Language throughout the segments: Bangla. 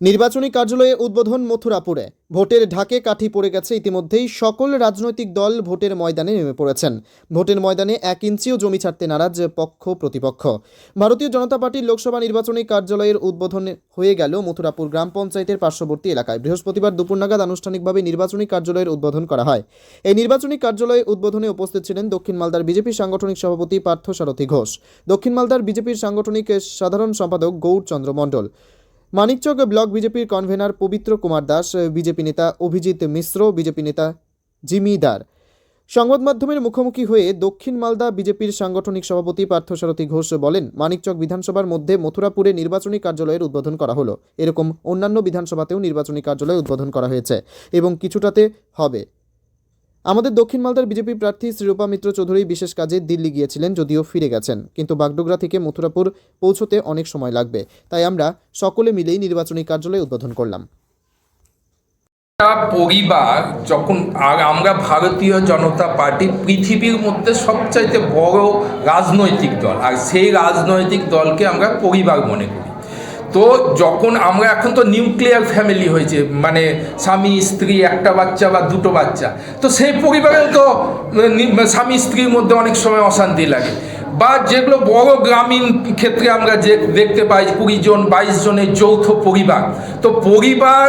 নির্বাচনী কার্যালয়ে উদ্বোধন মথুরাপুরে। ভোটের ঢাকে কাঠি পড়ে গেছে ইতিমধ্যেই সকল রাজনৈতিক দল ভোটের ময়দানে নেমে পড়েছেন। ভোটের ময়দানে এক ইঞ্চিও জমি ছাড়তে নারাজ পক্ষ, প্রতিপক্ষ। ভারতীয় জনতা পার্টির লোকসভা নির্বাচনী কার্যালয়ের উদ্বোধন হয়ে গেল মথুরাপুর গ্রাম পঞ্চায়েতের পার্শ্ববর্তী এলাকায়। বৃহস্পতিবার দুপুর নাগাদ আনুষ্ঠানিকভাবে নির্বাচনী কার্যালয়ের উদ্বোধন করা হয়। এই নির্বাচনী কার্যালয়ে উদ্বোধনে উপস্থিত ছিলেন দক্ষিণ মালদার বিজেপির সাংগঠনিক সভাপতি পার্থ সারথী ঘোষ। দক্ষিণ মালদার বিজেপির সাংগঠনিক সাধারণ সম্পাদক গৌরচন্দ্র মণ্ডল। মানিকচক ব্লক বিজেপির কনভেনার পবিত্র কুমার দাস, বিজেপি নেতা অভিজিৎ মিশ্র, বিজেপি নেতা জিমি দার। সংবাদ মাধ্যমের মুখোমুখি হয়ে দক্ষিণ মালদা বিজেপির সাংগঠনিক সভাপতি পার্থসারথী ঘোষ বলেন, মানিকচক বিধানসভার মধ্যে মথুরাপুরে নির্বাচনী কার্যালয়ের উদ্বোধন করা হলো। এরকম অন্যান্য বিধানসভাতেও নির্বাচনী কার্যালয় উদ্বোধন করা হয়েছে এবং কিছুটাতে হবে। আমাদের দক্ষিণ মালদার বিজেপি প্রার্থী শ্রীরূপা মিত্র চৌধুরী বিশেষ কাজে দিল্লি গিয়েছিলেন যদিও ফিরে গেছেন। কিন্তু বাগডোগরা থেকে মথুরাপুর পৌঁছতে অনেক সময় লাগবে। তাই আমরা সকলে মিলেই নির্বাচনী কার্যালয় উদ্বোধন করলাম। পরিবার যখন আর আমরা ভারতীয় জনতা পার্টি পৃথিবীর মধ্যে সবচাইতে বড় রাজনৈতিক দল। আর সেই রাজনৈতিক দলকে আমরা পরিবার মনে করি। তো যখন আমরা এখন তো নিউক্লিয়ার ফ্যামিলি হয়েছে মানে স্বামী, স্ত্রী, একটা বাচ্চা বা দুটো বাচ্চা, তো সেই পরিবারেও তো স্বামী, স্ত্রীর মধ্যে অনেক সময় অশান্তি লাগে। বা যেগুলো বড় গ্রামীণ ক্ষেত্রে আমরা যে, দেখতে পাই কুড়ি জন, বাইশ জনের যৌথ পরিবার, তো পরিবার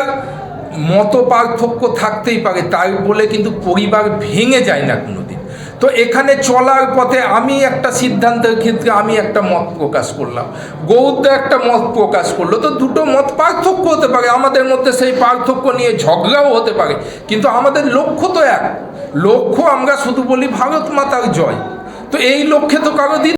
মত পার্থক্য থাকতেই পারে তাই বলে কিন্তু পরিবার ভেঙে যায় না কোনোদিন। তো এখানে চলার পথে আমি একটা সিদ্ধান্তের ক্ষেত্রে আমি একটা মত প্রকাশ করলাম। গৌদ্য একটা মত প্রকাশ করল। তো দুটো মত পার্থক্য হতে পারে। আমাদের মধ্যে সেই পার্থক্য নিয়ে ঝগড়াও হতে পারে। কিন্তু আমাদের লক্ষ্য তো এক। লক্ষ্য আমরা শুধু বলি ভারত মাতার জয়। তো এই লক্ষ্যে তো কারও দিন